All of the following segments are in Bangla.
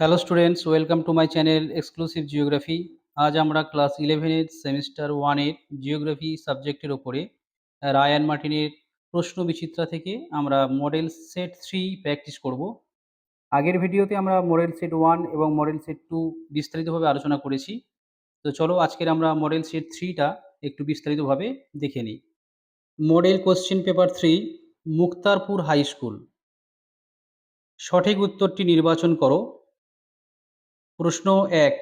Hello students welcome to my channel exclusive geography আজ আমরা ক্লাস ইলেভেনের সেমিস্টার ওয়ানের জিওগ্রাফি সাবজেক্টের ওপরে রায়ান মার্টিনের প্রশ্ন বিচিত্রা থেকে আমরা মডেল সেট থ্রি প্র্যাকটিস করব। আগের ভিডিওতে আমরা মডেল সেট ওয়ান এবং মডেল সেট টু বিস্তারিতভাবে আলোচনা করেছি। তো চলো আজকের আমরা মডেল সেট থ্রিটা একটু বিস্তারিতভাবে দেখে নিই। Model question paper three Muktarpur high school সঠিক উত্তরটি নির্বাচন করো। প্রশ্ন এক,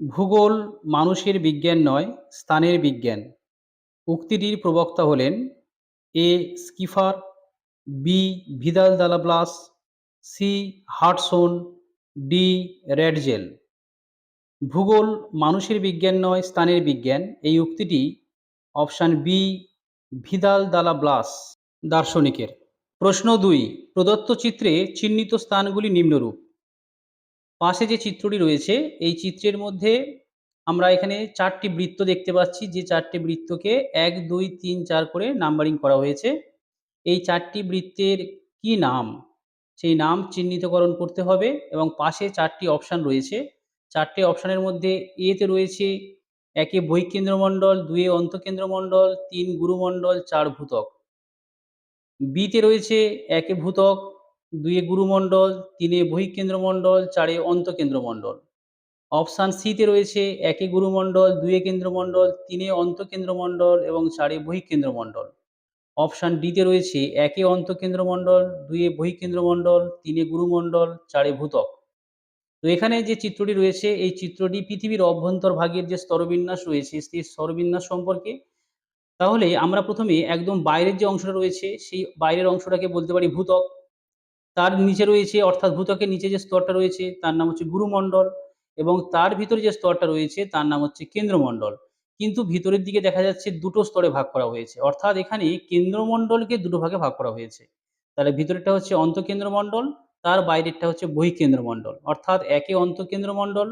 ভূগোল মানুষের বিজ্ঞান নয়, স্থানের বিজ্ঞান। উক্তিটির প্রবক্তা হলেন A Schaefer, B Vidal de la Blache C Hartshorne, D Ratzel ভূগোল মানুষের বিজ্ঞান নয়, স্থানের বিজ্ঞান। এই উক্তিটি option B Vidal de la Blache দার্শনিকের। প্রশ্ন দুই, প্রদত্ত চিত্রে চিহ্নিত স্থানগুলি নিম্নরূপ। পাশে যে চিত্রটি রয়েছে, এই চিত্রের মধ্যে আমরা এখানে চারটি বৃত্ত দেখতে পাচ্ছি, যে চারটি বৃত্তকে এক, দুই, তিন, চার করে নাম্বারিং করা হয়েছে। এই চারটি বৃত্তের কি নাম? সেই নাম চিহ্নিতকরণ করতে হবে এবং পাশে চারটি অপশান রয়েছে। চারটে অপশানের মধ্যে এতে রয়েছে, একে বহিকেন্দ্রমণ্ডল দুয়ে অন্তকেন্দ্রমণ্ডল, তিন গুরুমণ্ডল, চার ভূতক। বিতে রয়েছে, একে ভূতক দুয়ে গুরুমণ্ডল তিনে বহিকেন্দ্রমণ্ডল চারে অন্তকেন্দ্রমণ্ডল। অপশান সিতে রয়েছে একে গুরুমণ্ডল দুয়ে কেন্দ্রমণ্ডল তিনে অন্তকেন্দ্রমণ্ডল এবং চারে বহিকেন্দ্রমণ্ডল। অপশান ডিতে রয়েছে একে অন্তকেন্দ্রমণ্ডল দুয়ে বহিকেন্দ্রমণ্ডল তিনে গুরুমণ্ডল চারে ভূতক। তো এখানে যে চিত্রটি রয়েছে, এই চিত্রটি পৃথিবীর অভ্যন্তর ভাগের যে স্তরবিন্যাস রয়েছে, সেই স্তরবিন্যাস সম্পর্কে। তাহলে আমরা প্রথমে একদম বাইরের যে অংশটা রয়েছে, সেই বাইরের অংশটাকে বলতে পারি ভূতক। তার নিচে রয়েছে, অর্থাৎ ভূতকের নিচে যে স্তরটা রয়েছে, তার নাম হচ্ছে গুরুমণ্ডল এবং তার ভিতরে যে স্তরটা রয়েছে, তার নাম হচ্ছে কেন্দ্রমণ্ডল। কিন্তু ভিতরের দিকে দেখা যাচ্ছে দুটো স্তরে ভাগ করা হয়েছে। অর্থাৎ এখানে কেন্দ্রমণ্ডলকে দুটো ভাগে ভাগ করা হয়েছে। তাহলে ভিতরেরটা হচ্ছে অন্তকেন্দ্রমণ্ডল, তার বাইরেরটা হচ্ছে বহিকেন্দ্রমণ্ডল। অর্থাৎ একে অন্তকেন্দ্রমণ্ডল,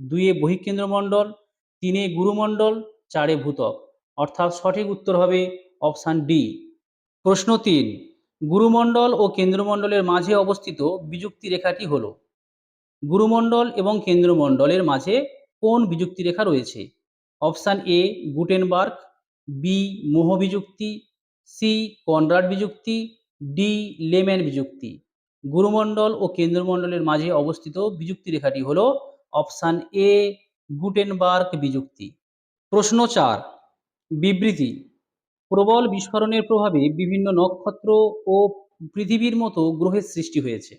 দুয়ে বহিকেন্দ্রমণ্ডল, তিনে গুরুমণ্ডল, চারে ভূতক। অর্থাৎ সঠিক উত্তর হবে অপশান ডি। প্রশ্ন তিন গুরুমণ্ডল ও কেন্দ্রমণ্ডলের মাঝে অবস্থিত বিযুক্তি রেখাটি হল। গুরুমণ্ডল এবং কেন্দ্রমণ্ডলের মাঝে কোন বিযুক্তি রেখা রয়েছে? Option A, Gutenberg, B Moho বিযুক্তি সি, কনরাড বিযুক্তি, ডি, লেম্যান বিযুক্তি। গুরুমণ্ডল ও কেন্দ্রমণ্ডলের মাঝে অবস্থিত বিযুক্তি রেখাটি হল অপশান এ, গুটেনবার্গ বিযুক্তি। প্রশ্ন চার, বিবৃতি। প্রবল বিস্ফোরণের প্রভাবে বিভিন্ন নক্ষত্র ও পৃথিবীর মতো গ্রহের সৃষ্টি হয়েছে।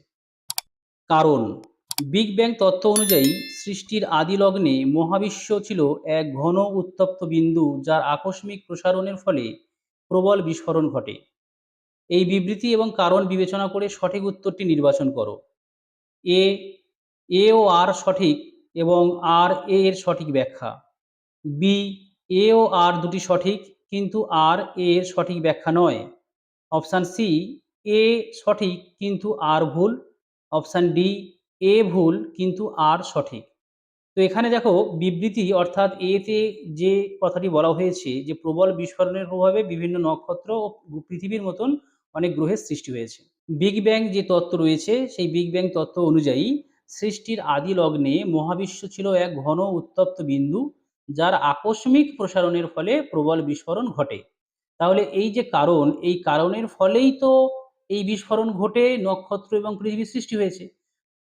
কারণ, বিগ ব্যাং তত্ত্ব অনুযায়ী সৃষ্টির আদি লগ্নে মহাবিশ্ব ছিল এক ঘন উত্তপ্ত বিন্দু যার আকস্মিক প্রসারণের ফলে প্রবল বিস্ফোরণ ঘটে। এই বিবৃতি এবং কারণ বিবেচনা করে সঠিক উত্তরটি নির্বাচন করো। এ এ ও আর সঠিক এবং আর এ এর সঠিক ব্যাখ্যা। বি, এ ও আর দুটি সঠিক কিন্তু আর এর সঠিক ব্যাখ্যা নয়। অপশান সি, এ সঠিক কিন্তু আর ভুল। অপশান ডি, এ ভুল কিন্তু আর সঠিক। তো এখানে দেখো বিবৃতি অর্থাৎ এতে যে কথাটি বলা হয়েছে যে প্রবল বিস্ফোরণের প্রভাবে বিভিন্ন নক্ষত্র ও পৃথিবীর মতন অনেক গ্রহের সৃষ্টি হয়েছে। বিগ ব্যাং যে তত্ত্ব রয়েছে সেই বিগ ব্যাং তত্ত্ব অনুযায়ী সৃষ্টির আদি লগ্নে মহাবিশ্ব ছিল এক ঘন উত্তপ্ত বিন্দু যার আকস্মিক প্রসারণের ফলে প্রবল বিস্ফোরণ ঘটে। তাহলে এই যে কারণ, এই কারণের ফলেই তো এই বিস্ফোরণ ঘটে, নক্ষত্র এবং পৃথিবীর সৃষ্টি হয়েছে।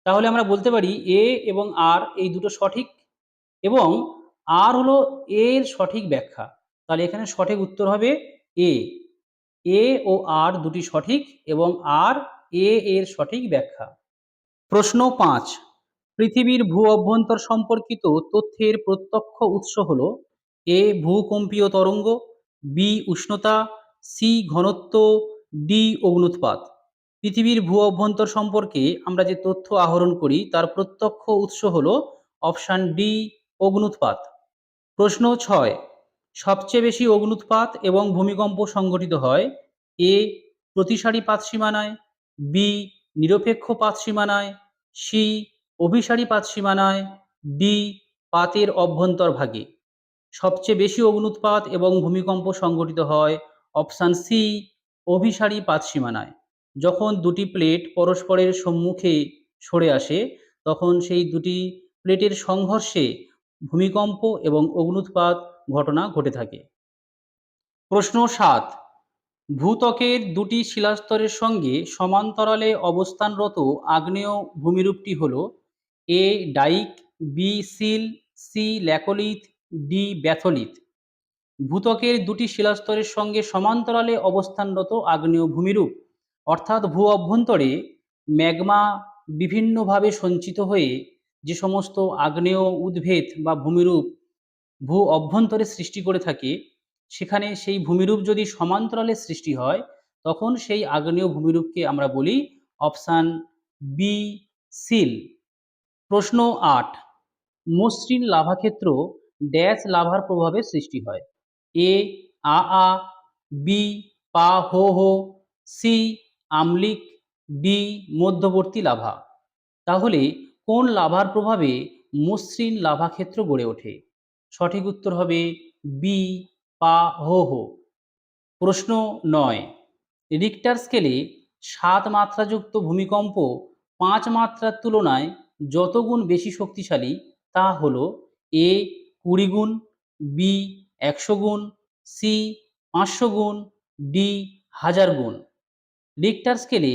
তাহলে আমরা বলতে পারি এ এবং আর এই দুটো সঠিক এবং আর হলো এর সঠিক ব্যাখ্যা। তাহলে এখানে সঠিক উত্তর হবে এ এ ও আর দুটি সঠিক এবং আর এ এর সঠিক ব্যাখ্যা। প্রশ্ন পাঁচ। পৃথিবীর ভূ অভ্যন্তর সম্পর্কিত তথ্যের প্রত্যক্ষ উৎস হল এ, ভূকম্পীয় তরঙ্গ, বি, উষ্ণতা, সি, ঘনত্ব, ডি, অগ্নুৎপাত। পৃথিবীর ভূ অভ্যন্তর সম্পর্কে আমরা যে তথ্য আহরণ করি, তার প্রত্যক্ষ উৎস হল অপশান ডি, অগ্নুৎপাত। প্রশ্ন ছয়, সবচেয়ে বেশি অগ্নুৎপাত এবং ভূমিকম্প সংঘটিত হয় এ, প্রতিসারী পাত সীমানায়, বি, নিরপেক্ষ পাত সীমানায়, সি অভিসারী পাত সীমানায় ডি পাতের অভ্যন্তর ভাগে। সবচেয়ে বেশি অগ্নুৎপাত এবং ভূমিকম্প সংঘটিত হয় অপশান সি অভিসারী পাত সীমানায়। যখন দুটি প্লেট পরস্পরের সম্মুখে সরে আসে, তখন সেই দুটি প্লেটের সংঘর্ষে ভূমিকম্প এবং অগ্নুৎপাত ঘটনা ঘটে থাকে। প্রশ্ন সাত, ভূত্বকের দুটি শিলাস্তরের সঙ্গে সমান্তরালে অবস্থানরত আগ্নেয় ভূমিরূপটি হল A dyke B sill C laccolith D batholith ভূতকের দুটি শিলাস্তরের সঙ্গে সমান্তরালে অবস্থানরত আগ্নেয় ভূমিরূপ অর্থাৎ ভূ অভ্যন্তরে ম্যাগমা বিভিন্নভাবে সঞ্চিত হয়ে যে সমস্ত আগ্নেয় উদ্ভেদ বা ভূমিরূপ ভূ অভ্যন্তরে সৃষ্টি করে থাকে, সেখানে সেই ভূমিরূপ যদি সমান্তরালে সৃষ্টি হয়, তখন সেই আগ্নেয় ভূমিরূপকে আমরা বলি অপশান বি সিল। প্রশ্ন আট। মসৃণ লাভাক্ষেত্র ড্যাশ লাভার প্রভাবে সৃষ্টি হয়। এ, আ আ, বি, পা, হো হো, সি, আমলিক, ডি, মধ্যবর্তী লাভা। তাহলে কোন লাভার প্রভাবে মসৃণ লাভাক্ষেত্র গড়ে ওঠে? সঠিক উত্তর হবে বি, পা, হো হো। প্রশ্ন নয়। রিক্টার স্কেলে সাত মাত্রাযুক্ত ভূমিকম্প পাঁচ মাত্রার তুলনায় যত গুণ বেশি শক্তিশালী, তা হল এ কুড়ি গুণ, বি একশো গুণ, সি পাঁচশো গুণ, ডি হাজার গুণ। রিক্টার স্কেলে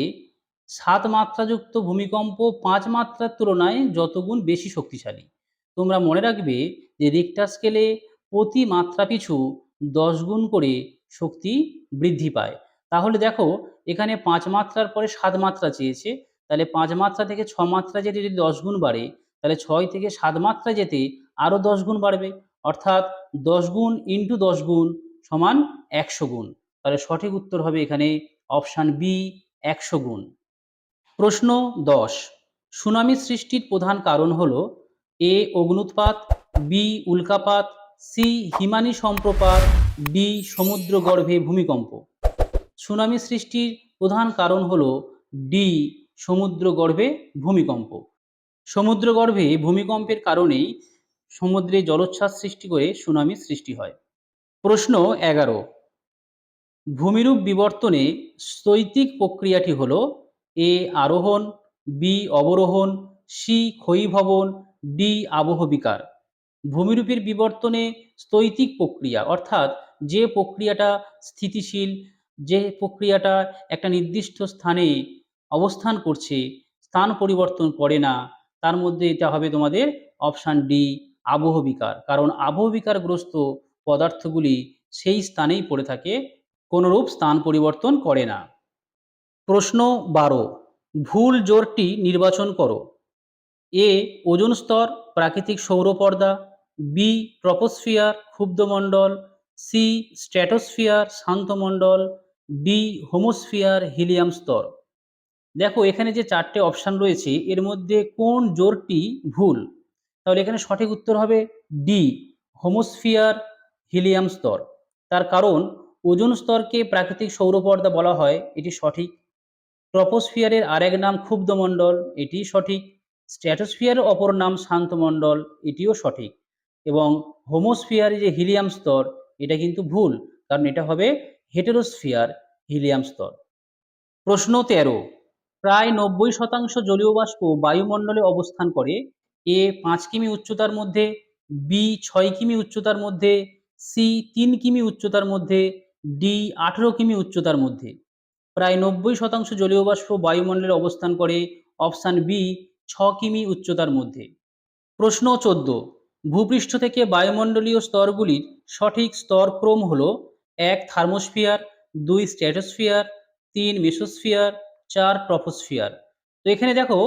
সাত মাত্রাযুক্ত ভূমিকম্প পাঁচ মাত্রার তুলনায় যত গুণ বেশি শক্তিশালী। তোমরা মনে রাখবে যে রিক্টার স্কেলে প্রতি মাত্রা পিছু দশ গুণ করে শক্তি বৃদ্ধি পায়। তাহলে দেখো, এখানে পাঁচ মাত্রার পরে সাত মাত্রা চেয়েছে তাহলে পাঁচ মাত্রা থেকে ছ মাত্রা যেতে যদি দশ গুণ বাড়ে, তাহলে ছয় থেকে সাত মাত্রা যেতে আরও দশ গুণ বাড়বে। অর্থাৎ দশ গুণ ইন্টু দশ গুণ সমান একশো গুণ। তাহলে সঠিক উত্তর হবে এখানে অপশান বি, একশো গুণ। প্রশ্ন দশ, সুনামি সৃষ্টির প্রধান কারণ হল এ অগ্নুৎপাত, বি উল্কাপাত, সি হিমানি সম্প্রপাত, ডি সমুদ্রগর্ভে ভূমিকম্প। সুনামি সৃষ্টির প্রধান কারণ হল ডি সমুদ্রগর্ভে ভূমিকম্প। সমুদ্রগর্ভে ভূমিকম্পের কারণেই সমুদ্রে জলোচ্ছ্বাস সৃষ্টি করে সুনামি সৃষ্টি হয়। প্রশ্ন এগারো। ভূমিরূপ বিবর্তনে স্থৈতিক প্রক্রিয়াটি হল এ আরোহণ, বি অবরোহণ, সি ক্ষয়ীভবন, ডি আবহ বিকার ভূমিরূপের বিবর্তনে স্থৈতিক প্রক্রিয়া অর্থাৎ যে প্রক্রিয়াটা স্থিতিশীল, যে প্রক্রিয়াটা একটা নির্দিষ্ট স্থানে অবস্থান করছে, স্থান পরিবর্তন করে না, তার মধ্যে এটা হবে তোমাদের অপশান ডি আবহ বিকার। কারণ আবহ বিকারগ্রস্ত পদার্থগুলি সেই স্থানেই পড়ে থাকে, কোনোরূপ স্থান পরিবর্তন করে না। প্রশ্ন বারো, ভুল জোরটি নির্বাচন করো। এ, ওজন স্তর, প্রাকৃতিক সৌরপর্দা বি, ট্রপোস্ফিয়ার ক্ষুব্ধমণ্ডল সি, স্ট্র্যাটোস্ফিয়ার শান্তমণ্ডল ডি, হোমোস্ফিয়ার হিলিয়াম স্তর। দেখো, এখানে যে চারটে অপশান রয়েছে, এর মধ্যে কোন জোরটি ভুল? তাহলে এখানে সঠিক উত্তর হবে ডি হোমোস্ফিয়ার হিলিয়াম স্তর। তার কারণ, ওজন স্তরকে প্রাকৃতিক সৌরপর্দা বলা হয়, এটি সঠিক। ট্রপোস্ফিয়ারের আরেক নাম ক্ষুব্ধমণ্ডল, এটি সঠিক। স্ট্র্যাটোস্ফিয়ারের অপর নাম শান্তমণ্ডল, এটিও সঠিক। এবং হোমোস্ফিয়ারে যে হিলিয়াম স্তর, এটা কিন্তু ভুল, কারণ এটা হবে হেটেরোস্ফিয়ার হিলিয়াম স্তর। প্রশ্ন তেরো প্রায় নব্বই শতাংশ জলীয় বাষ্প বায়ুমণ্ডলে অবস্থান করে। এ পাঁচ কিমি উচ্চতার মধ্যে, বি ছয় কিমি উচ্চতার মধ্যে, সি তিন কিমি উচ্চতার মধ্যে, ডি আঠেরো কিমি উচ্চতার মধ্যে। প্রায় নব্বই শতাংশ জলীয় বাষ্প বায়ুমণ্ডলে অবস্থান করে অপশান বি, ছ কিমি উচ্চতার মধ্যে। প্রশ্ন চোদ্দ, ভূপৃষ্ঠ থেকে বায়ুমণ্ডলীয় স্তরগুলির সঠিক স্তর স্তরক্রম হল এক থার্মোস্ফিয়ার, দুই স্ট্র্যাটোস্ফিয়ার, তিন মেসোস্ফিয়ার চার ট্রপোস্ফিয়ার তো এখানে দেখো,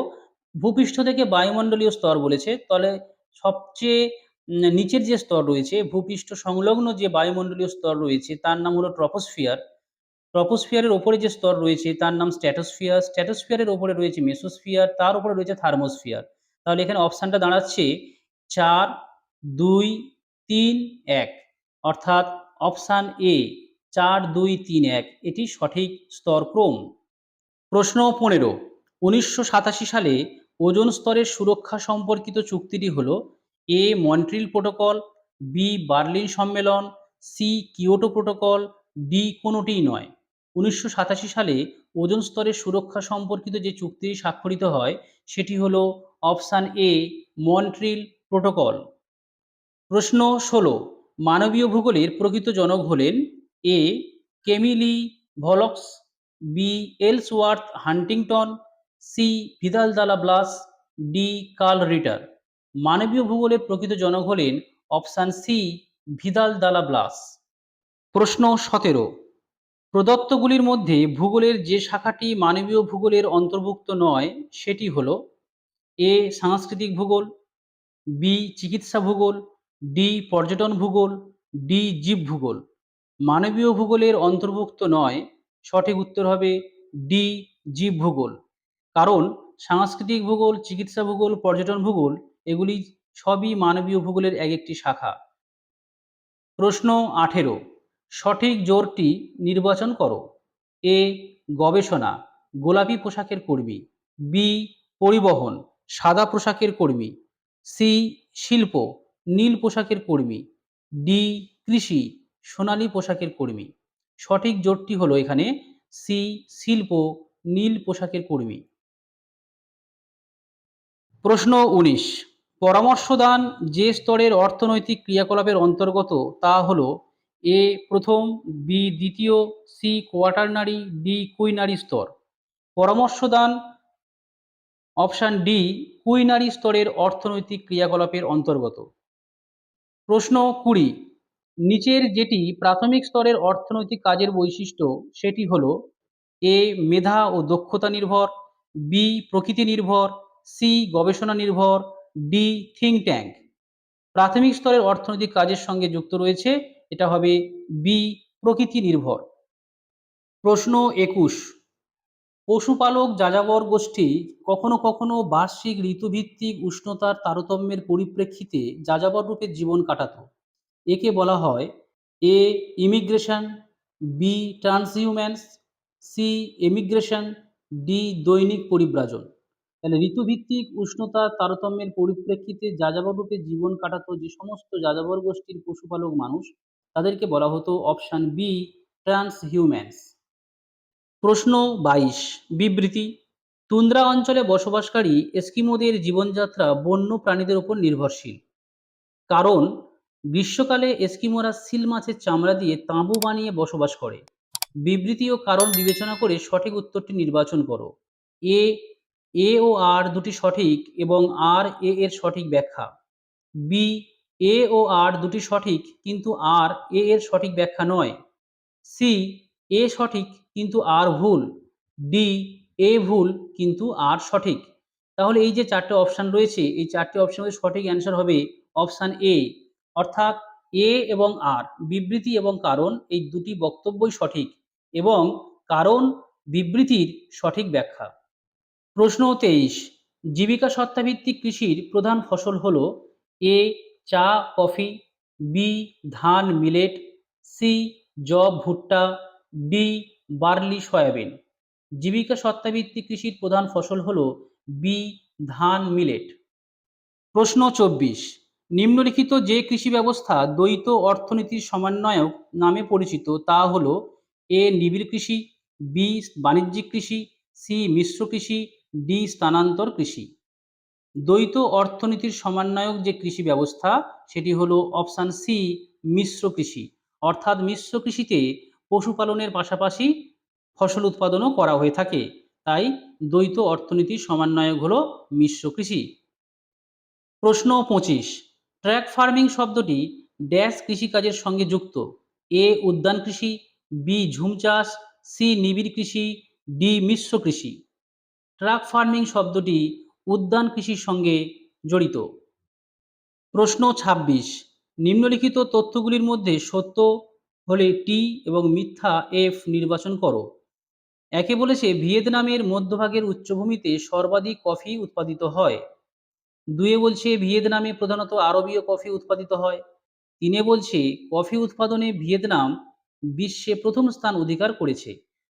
ভূপৃষ্ঠ থেকে বায়ুমণ্ডলীয় স্তর বলেছে, তাহলে সবচেয়ে নিচের যে স্তর রয়েছে, ভূপৃষ্ঠ সংলগ্ন যে বায়ুমণ্ডলীয় স্তর রয়েছে, তার নাম হলো ট্রপোস্ফিয়ার ট্রপোস্ফিয়ারের ওপরে যে স্তর রয়েছে, তার নাম স্ট্র্যাটোস্ফিয়ার স্ট্র্যাটোস্ফিয়ারের ওপরে রয়েছে মেসোস্ফিয়ার, তার উপরে রয়েছে থার্মোস্ফিয়ার। তাহলে এখানে অপশানটা দাঁড়াচ্ছে চার, দুই, তিন, এক। অর্থাৎ অপশান এ, চার, দুই, তিন, এক, এটি সঠিক স্তরক্রম প্রশ্ন পনেরো। উনিশশো সালে ওজন স্তরের সুরক্ষা সম্পর্কিত চুক্তিটি হল A Montreal protocol, B Berlin সম্মেলন, সি কিয়োটো প্রোটোকল, ডি কোনোটিই নয়। উনিশশো সালে ওজন স্তরের সুরক্ষা সম্পর্কিত যে চুক্তিটি স্বাক্ষরিত হয় সেটি হলো অপশান এ মন্ট্রিল প্রোটোকল। প্রশ্ন ষোলো। মানবীয় ভূগোলের প্রকৃত জনক হলেন A Camille Vallaux. B Ellsworth Huntington, C Vidal de la Blache, D Carl Ritter. মানবীয় ভূগোলের প্রকৃত জনক হলেন option C Vidal de la Blache. প্রশ্ন সতেরো। প্রদত্তগুলির মধ্যে ভূগোলের যে শাখাটি মানবীয় ভূগোলের অন্তর্ভুক্ত নয়, সেটি হল এ সাংস্কৃতিক ভূগোল, বি চিকিৎসা ভূগোল, ডি পর্যটন ভূগোল, ডি জীব ভূগোল। মানবীয় ভূগোলের অন্তর্ভুক্ত নয় সঠিক উত্তর হবে ডি জীব ভূগোল। কারণ সাংস্কৃতিক ভূগোল, চিকিৎসা ভূগোল, পর্যটন ভূগোল, এগুলি সবই মানবীয় ভূগোলের এক একটি শাখা। প্রশ্ন আঠেরো। সঠিক জোরটি নির্বাচন করো। এ. গবেষণা। গোলাপি পোশাকের কর্মী। বি. পরিবহন। সাদা পোশাকের কর্মী। সি. শিল্প। নীল পোশাকের কর্মী। ডি. কৃষি। সোনালী পোশাকের কর্মী। সঠিক জোটটি হলো এখানে সি, শিল্প, নীল পোশাকের কর্মী। প্রশ্ন উনিশ। পরামর্শদান যে স্তরের অর্থনৈতিক ক্রিয়াকলাপের অন্তর্গত তা হল এ প্রথম, বি দ্বিতীয়, সি কোয়াটারনারি, ডি কুইনারি স্তর। পরামর্শদান অপশান ডি, কুইনারি স্তরের অর্থনৈতিক ক্রিয়াকলাপের অন্তর্গত। প্রশ্ন কুড়ি। নিচের যেটি প্রাথমিক স্তরের অর্থনৈতিক কাজের বৈশিষ্ট্য, সেটি হল এ, মেধা ও দক্ষতা নির্ভর, বি, প্রকৃতি নির্ভর, সি, গবেষণা নির্ভর, ডি, থিঙ্ক ট্যাঙ্ক। প্রাথমিক স্তরের অর্থনৈতিক কাজের সঙ্গে যুক্ত রয়েছে, এটা হবে বি, প্রকৃতি নির্ভর। প্রশ্ন একুশ, পশুপালক যাযাবর গোষ্ঠী কখনো কখনো বার্ষিক ঋতুভিত্তিক উষ্ণতার তারতম্যের পরিপ্রেক্ষিতে যাযাবর রূপে জীবন কাটাতো। একে বলা হয় A immigration B transhumance C emigration D দৈনিক পরিব্রাজন। তাহলে ঋতুভিত্তিক উষ্ণতার তারতম্যের পরিপ্রেক্ষিতে যাযাবর রূপে জীবন কাটাতো যে সমস্ত যাযাবর গোষ্ঠীর পশুপালক মানুষ, তাদেরকে বলা হতো অপশান বি ট্রান্সহিউম্যান্স প্রশ্ন বাইশ, বিবৃতি। তুন্দ্রা অঞ্চলে বসবাসকারী এস্কিমোদের জীবনযাত্রা বন্য প্রাণীদের উপর নির্ভরশীল। কারণ গ্রীষ্মকালে এস্কিমোরা সিল মাছের চামড়া দিয়ে তাঁবু বানিয়ে বসবাস করে। বিবৃতি ও কারণ বিবেচনা করে সঠিক উত্তরটি নির্বাচন করো। এ এ ও আর দুটি সঠিক এবং আর, এ এর সঠিক ব্যাখ্যা। বি, এ ও আর দুটি সঠিক কিন্তু আর, এ এর সঠিক ব্যাখ্যা নয়। সি, এ সঠিক কিন্তু আর ভুল। ডি, এ ভুল কিন্তু আর সঠিক। তাহলে এই যে চারটে অপশান রয়েছে, এই চারটে অপশানের সঠিক অ্যান্সার হবে অপশান এ। অর্থাৎ এ এবং আর, বিবৃতি এবং কারণ এই দুটি বক্তব্যই সঠিক এবং কারণ, বিবৃতির সঠিক ব্যাখ্যা। প্রশ্ন তেইশ, জীবিকা সত্তাভিত্তিক কৃষির প্রধান ফসল হল এ, চা, কফি, বি, ধান, মিলেট, সি, জব, ভুট্টা, ডি, বার্লি, সয়াবিন। জীবিকা সত্তাভিত্তিক কৃষির প্রধান ফসল হল বি, ধান, মিলেট। প্রশ্ন চব্বিশ নিম্নলিখিত যে কৃষি ব্যবস্থা দ্বৈত অর্থনীতির সমন্বয়ক নামে পরিচিত তা হল এ নিবিড় কৃষি, বি বাণিজ্যিক কৃষি, সি মিশ্র কৃষি, ডি স্থানান্তর কৃষি। দ্বৈত অর্থনীতির সমন্বয়ক যে কৃষি ব্যবস্থা, সেটি হলো অপশান সি, মিশ্র কৃষি। অর্থাৎ মিশ্র কৃষিতে পশুপালনের পাশাপাশি ফসল উৎপাদনও করা হয়ে থাকে। তাই দ্বৈত অর্থনীতির সমন্বয়ক হলো মিশ্র কৃষি। প্রশ্ন পঁচিশ। ট্র্যাক ফার্মিং শব্দটি ড্যাশ কৃষিকাজের সঙ্গে যুক্ত। এ উদ্যান কৃষি, বি ঝুম চাষ, সি নিবিড় কৃষি, ডি মিশ্র কৃষি। ট্রাক ফার্মিং শব্দটি উদ্যান কৃষির সঙ্গে জড়িত। প্রশ্ন ২৬ নিম্নলিখিত তথ্যগুলির মধ্যে সত্য হলে টি এবং মিথ্যা এফ নির্বাচন করো। একে বলেছে ভিয়েতনামের মধ্যভাগের উচ্চভূমিতে সর্বাধিক কফি উৎপাদিত হয়। দুয়ে বলছে, ভিয়েতনামে প্রধানত আরবীয় কফি উৎপাদিত হয়। তিনে বলছে, কফি উৎপাদনে ভিয়েতনাম বিশ্বে প্রথম স্থান অধিকার করেছে।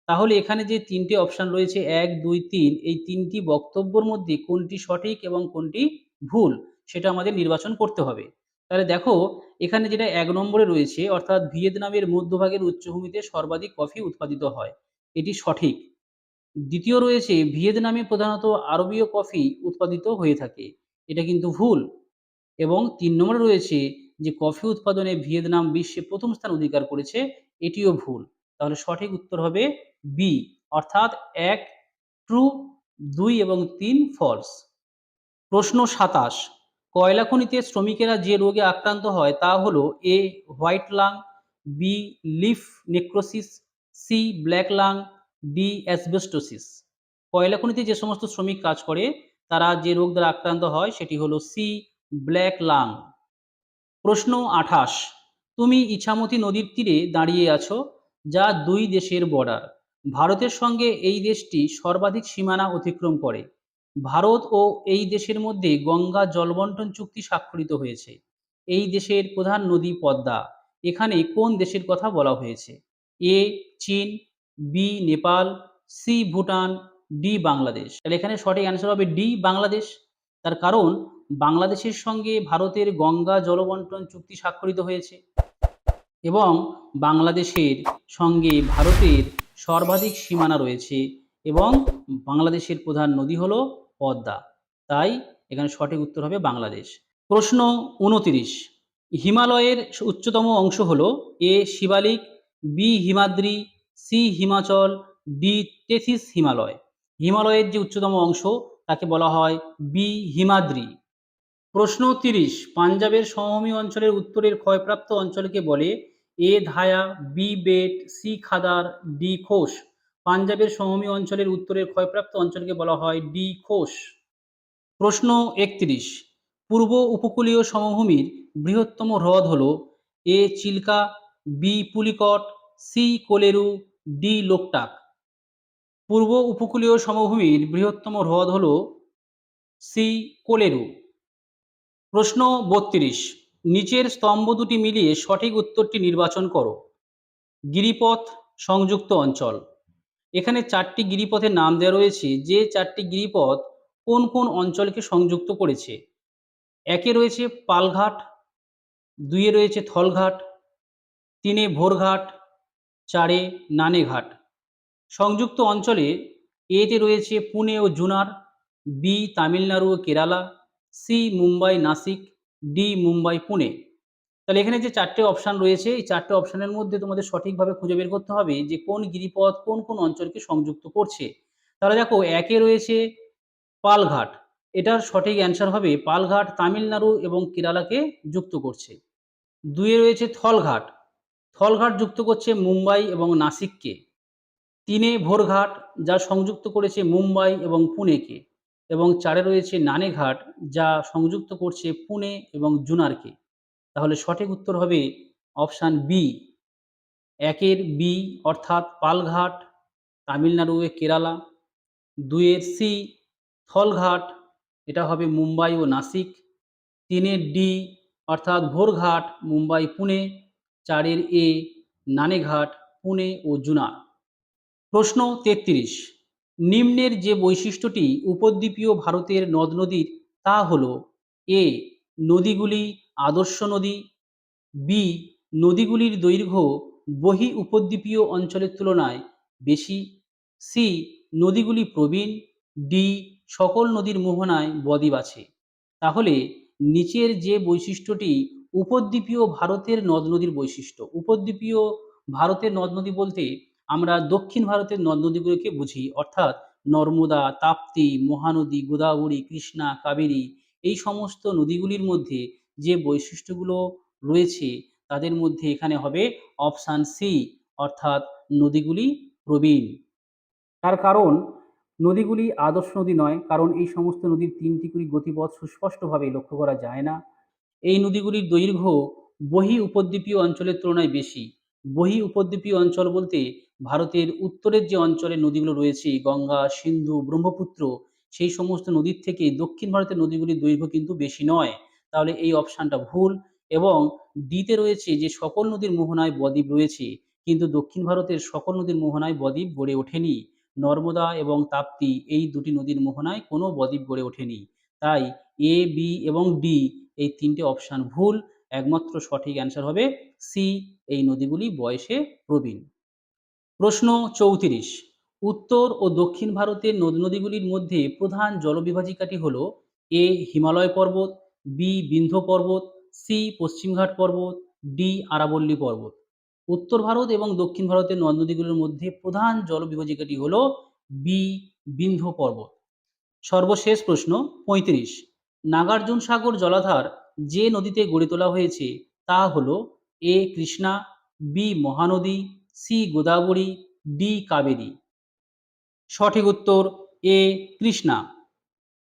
তাহলে এখানে যে তিনটি অপশান রয়েছে, এক, দুই, তিন, এই তিনটি বক্তব্যর মধ্যে কোনটি সঠিক এবং কোনটি ভুল, সেটা আমাদের নির্বাচন করতে হবে। তাহলে দেখো, এখানে যেটা এক নম্বরে রয়েছে, অর্থাৎ ভিয়েতনামের মধ্যভাগের উচ্চভূমিতে সর্বাধিক কফি উৎপাদিত হয়। এটি সঠিক। দ্বিতীয় রয়েছে, ভিয়েতনামে প্রধানত আরবীয় কফি উৎপাদিত হয়ে থাকে। এটা কিন্তু ভুল। এবং তিন নম্বরে রয়েছে যে, কফি উৎপাদনে ভিয়েতনাম বিশ্বে প্রথম স্থান অধিকার করেছে, এটিও ভুল। তাহলে সঠিক উত্তর হবে বি অর্থাৎ এক ট্রু দুই এবং তিন ফলস প্রশ্ন সাতাশ, কয়লা খনিতে শ্রমিকেরা যে রোগে আক্রান্ত হয় তা হলো A white lung B leaf necrosis C black lung D asbestosis কয়লা খনিতে যে সমস্ত শ্রমিক কাজ করে তারা যে রোগ দ্বারা আক্রান্ত হয় সেটি হলো সি, ব্ল্যাক লাং। প্রশ্ন আঠাশ, তুমি ইছামতি নদীর তীরে দাঁড়িয়ে আছো, যা দুই দেশের বর্ডার ভারতের সঙ্গে এই দেশটি সর্বাধিক সীমানা অতিক্রম করে। ভারত ও এই দেশের মধ্যে গঙ্গা জলবন্টন চুক্তি স্বাক্ষরিত হয়েছে। এই দেশের প্রধান নদী পদ্মা। এখানে কোন দেশের কথা বলা হয়েছে? এ, চীন, B, Nepal, C, Bhutan D Bangladesh. তাহলে এখানে সঠিক অ্যান্সার হবে ডি বাংলাদেশ। তার কারণ বাংলাদেশের সঙ্গে ভারতের গঙ্গা জলবন্টন চুক্তি স্বাক্ষরিত হয়েছে এবং বাংলাদেশের সঙ্গে ভারতের সর্বাধিক সীমানা রয়েছে এবং বাংলাদেশের প্রধান নদী হলো পদ্মা। তাই এখানে সঠিক উত্তর হবে বাংলাদেশ। প্রশ্ন উনতিরিশ। হিমালয়ের উচ্চতম অংশ হলো A Shivalik, B Himadri, C Himachal, D Tethys Himalaya. হিমালয়ের যে উচ্চতম অংশ, তাকে বলা হয় বি হিমাদ্রি। প্রশ্ন তিরিশ, পাঞ্জাবের সমভূমি অঞ্চলের উত্তরের ক্ষয়প্রাপ্ত অঞ্চলকে বলে A Dhaya, B Bet, C Khadar, D Khos. পাঞ্জাবের সমভূমি অঞ্চলের উত্তরের ক্ষয়প্রাপ্ত অঞ্চলকে বলা হয় ডি খোস। প্রশ্ন একত্রিশ, পূর্ব উপকূলীয় সমভূমির বৃহত্তম হ্রদ হল A Chilka, B Pulicat, C Kolleru, D Loktak. পূর্ব উপকূলীয় সমভূমির বৃহত্তম হ্রদ হল সি কোলেরু। প্রশ্ন বত্রিশ, নিচের স্তম্ভ দুটি মিলিয়ে সঠিক উত্তরটি নির্বাচন করো। গিরিপথ সংযুক্ত অঞ্চল। এখানে চারটি গিরিপথের নাম দেওয়া রয়েছে, যে চারটি গিরিপথ কোন কোন অঞ্চলকে সংযুক্ত করেছে? একে রয়েছে পালঘাট দুইয়ে রয়েছে থলঘাট, তিনে ভোরঘাট, চারে নানেঘাট। সংযুক্ত অঞ্চলে এতে রয়েছে পুনে ও জুনার, বি তামিলনাড়ু ও কেরালা, সি মুম্বাই নাসিক, ডি মুম্বাই পুনে। তাহলে এখানে যে চারটে অপশান রয়েছে, এই চারটে অপশানের মধ্যে তোমাদের সঠিকভাবে খুঁজে বের করতে হবে যে কোন গিরিপথ কোন কোন অঞ্চলকে সংযুক্ত করছে। তাহলে দেখো, একে রয়েছে পালঘাট। এটার সঠিক অ্যান্সার হবে পালঘাট, তামিলনাড়ু এবং কেরালাকে যুক্ত করছে। দুয়ে রয়েছে থলঘাট। থলঘাট যুক্ত করছে মুম্বাই এবং নাসিককে। তিনে ভোরঘাট, যা সংযুক্ত করেছে মুম্বাই এবং পুনেকে, এবং চারে রয়েছে নানেঘাট, যা সংযুক্ত করছে পুনে এবং জুনারকে। তাহলে সঠিক উত্তর হবে অপশান বি। একের বি অর্থাৎ পালঘাট, তামিলনাড়ু এ কেরালা, দুইয়ের সি থলঘাট, এটা হবে মুম্বাই ও নাসিক, তিনের ডি অর্থাৎ ভোরঘাট মুম্বাই পুনে চারের এ নানেঘাট, পুনে ও জুনার। প্রশ্ন তেত্রিশ। নিম্নের যে বৈশিষ্ট্যটি উপদ্বীপীয় ভারতের নদ নদীর, তা হল এ, নদীগুলি আদর্শ নদী, বি, নদীগুলির দৈর্ঘ্য বহি উপদ্বীপীয় অঞ্চলের তুলনায় বেশি, সি, নদীগুলি প্রবীণ, ডি, সকল নদীর মোহনায় বদ্বীপ আছে। তাহলে নিচের যে বৈশিষ্ট্যটি উপদ্বীপীয় ভারতের নদ নদীর বৈশিষ্ট্য, উপদ্বীপীয় ভারতের নদ নদী বলতে আমরা দক্ষিণ ভারতের নদ নদীগুলোকে বুঝি, অর্থাৎ নর্মদা, তাপ্তি, মহানদী, গোদাবরী, কৃষ্ণা, কাবেরী, এই সমস্ত নদীগুলির মধ্যে যে বৈশিষ্ট্যগুলো রয়েছে, তাদের মধ্যে এখানে হবে অপশান সি, অর্থাৎ নদীগুলি প্রবীণ। তার কারণ, নদীগুলি আদর্শ নদী নয়, কারণ এই সমস্ত নদীর তিনটি করে গতিপথ সুস্পষ্টভাবে লক্ষ্য করা যায় না। এই নদীগুলির দৈর্ঘ্য বহি উপদ্বীপীয় অঞ্চলের তুলনায় বেশি। বহি উপদ্বীপীয় অঞ্চল বলতে ভারতের উত্তরের যে অঞ্চলে নদীগুলো রয়েছে, গঙ্গা, সিন্ধু, ব্রহ্মপুত্র, সেই সমস্ত নদীর থেকে দক্ষিণ ভারতের নদীগুলির দৈর্ঘ্য কিন্তু বেশি নয়। তাহলে এই অপশানটা ভুল এবং ডিতে রয়েছে যে সকল নদীর মোহনায় বদ্বীপ রয়েছে, কিন্তু দক্ষিণ ভারতের সকল নদীর মোহনায় বদ্বীপ গড়ে ওঠেনি। নর্মদা এবং তাপ্তি এই দুটি নদীর মোহনায় কোনো বদ্বীপ গড়ে ওঠেনি। তাই এ, বি এবং ডি এই তিনটে অপশান ভুল। একমাত্র সঠিক অ্যান্সার হবে সি, এই নদীগুলি বয়সে প্রবীণ। প্রশ্ন চৌত্রিশ। উত্তর ও দক্ষিণ ভারতের নদ নদীগুলির মধ্যে প্রধান জলবিভাজিকাটি হল এ হিমালয় পর্বত, বি বিন্ধ্য পর্বত, সি পশ্চিমঘাট পর্বত, ডি আরাবল্লী পর্বত। উত্তর ভারত এবং দক্ষিণ ভারতের নদ নদীগুলির মধ্যে প্রধান জলবিভাজিকাটি হল বি বিন্ধ্য পর্বত। সর্বশেষ প্রশ্ন পঁয়ত্রিশ। নাগার্জুন সাগর জলাধার যে নদীতে গড়ে তোলা হয়েছে তা হল A Krishna, B Mahanadi C Godavari, D Kaveri. সঠিক উত্তর এ কৃষ্ণা।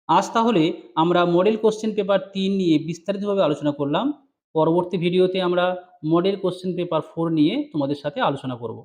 আজ তাহলে আমরা মডেল কোশ্চেন পেপার তিন নিয়ে বিস্তারিতভাবে আলোচনা করলাম। পরবর্তী ভিডিওতে আমরা মডেল কোশ্চেন পেপার ফোর নিয়ে তোমাদের সাথে আলোচনা করব।